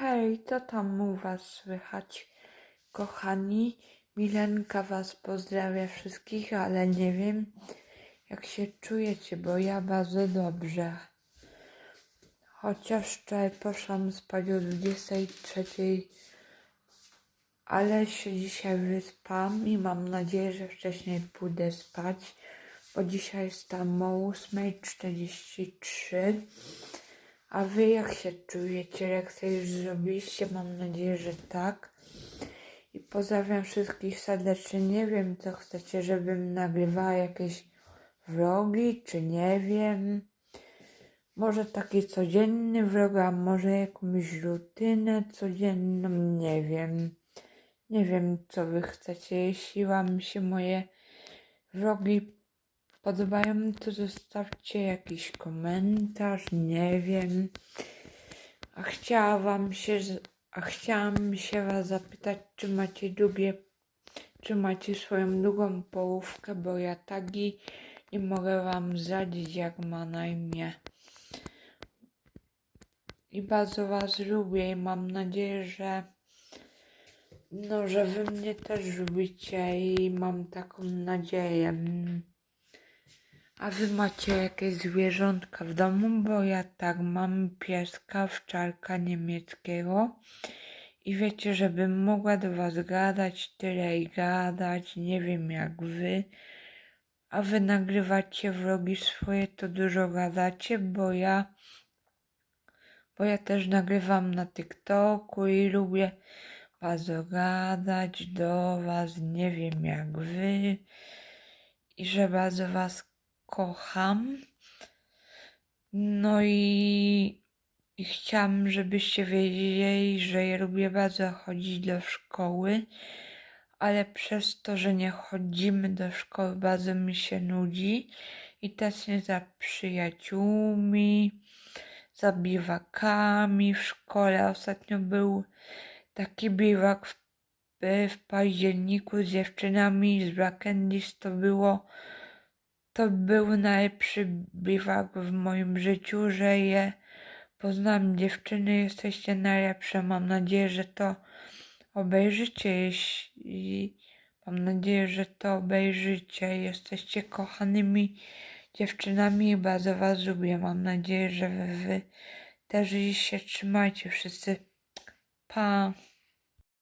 Hej, co tam u was słychać, kochani? Milenka was pozdrawia wszystkich, ale nie wiem, jak się czujecie, bo ja bardzo dobrze. Chociaż wczoraj poszłam spać o 23, ale się dzisiaj wyspam i mam nadzieję, że wcześniej pójdę spać, bo dzisiaj wstałam o 8.43. A wy jak się czujecie? Lekcje już zrobiliście? Mam nadzieję, że tak. I pozdrawiam wszystkich serdecznie. Nie wiem, co chcecie, żebym nagrywała jakieś vlogi, czy nie wiem. Może taki codzienny vlog, a może jakąś rutynę codzienną, nie wiem. Nie wiem, co wy chcecie. Jeśli wam się moje vlogi podobają, to zostawcie jakiś komentarz, nie wiem. A chciałam się, a chciałam się was zapytać, czy macie długie, czy macie swoją długą połówkę, bo ja tagi nie mogę wam zdradzić, jak ma na imię. I bardzo was lubię i mam nadzieję, że no, że wy mnie też lubicie i mam taką nadzieję. A wy macie jakieś zwierzątka w domu? Bo ja tak mam pieska, wczarka niemieckiego. I wiecie, żebym mogła do was gadać, tyle i gadać, nie wiem jak wy. A wy nagrywacie vlogi swoje, to dużo gadacie, bo ja, bo ja też nagrywam na TikToku i lubię bardzo gadać do was, nie wiem jak wy. I że bardzo was kocham. No i, i chciałam, żebyście wiedzieli, że ja lubię bardzo chodzić do szkoły, ale przez to, że nie chodzimy do szkoły, bardzo mi się nudzi i tęsknię za przyjaciółmi, za biwakami w szkole. Ostatnio był taki biwak w, w październiku z dziewczynami z Black. To było to był najlepszy biwak w moim życiu, że je poznałam. Dziewczyny, jesteście najlepsze. Mam nadzieję, że to obejrzycie. Mam nadzieję, że to obejrzycie. Jesteście kochanymi dziewczynami i bardzo was lubię. Mam nadzieję, że wy, wy też się trzymajcie wszyscy. Pa!